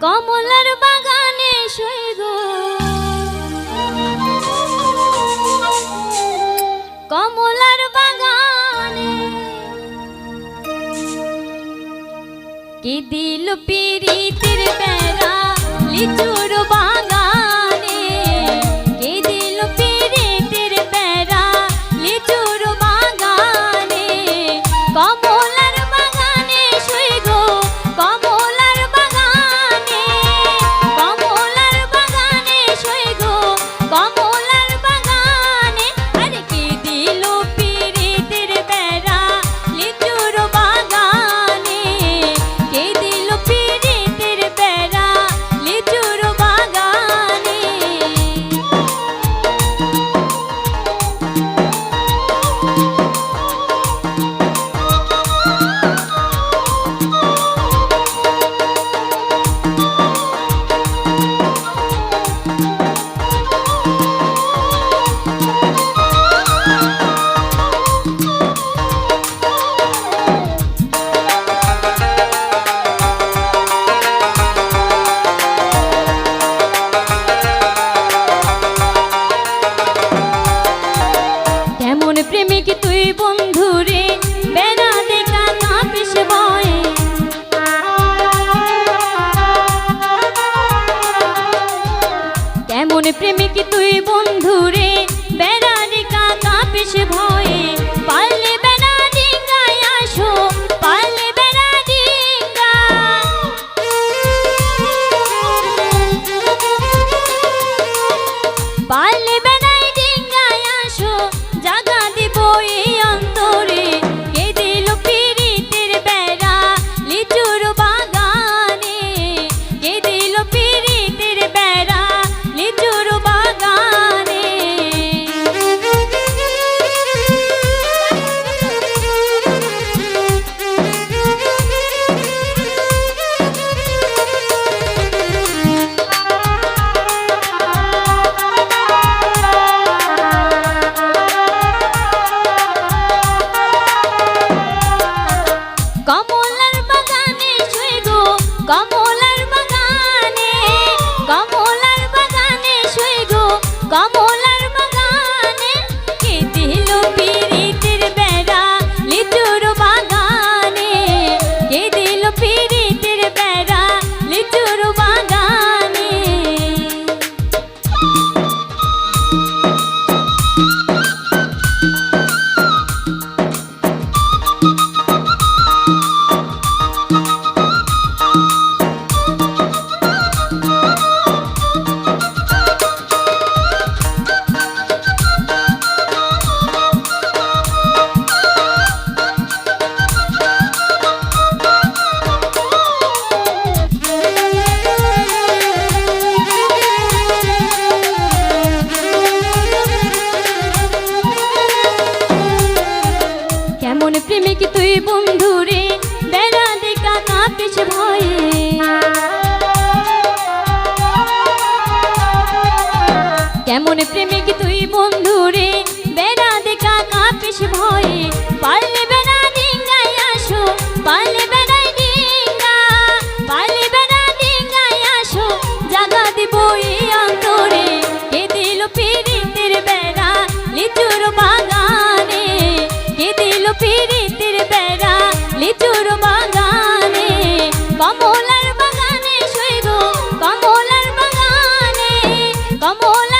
কমলার বাগানে শুয়ে গো কমলার বাগানে কি দিল পিরিতির বেড়া? লিচুর বা প্রেমিক তুই বন্ধুরে বেড়ারে কাকা পেশ ভয়ে কমলার বাগানে ছুঁয়ে গো কমল কেমন প্রেমিক তুই বন্ধু রে? বেড়া দেখা কাঁপিস ভয়ে। পারলে বেড়া ডিঙ্গাই আসো, পারলে বেড়াই ডিঙ্গা, পারলে বেড়া ডিঙ্গাই আসো। জাগা দিব এই অন্তরে কে দিল ফিরিতের বেড়া লিচুর বাগানে। কে দিল ফিরিতের বেড়া como la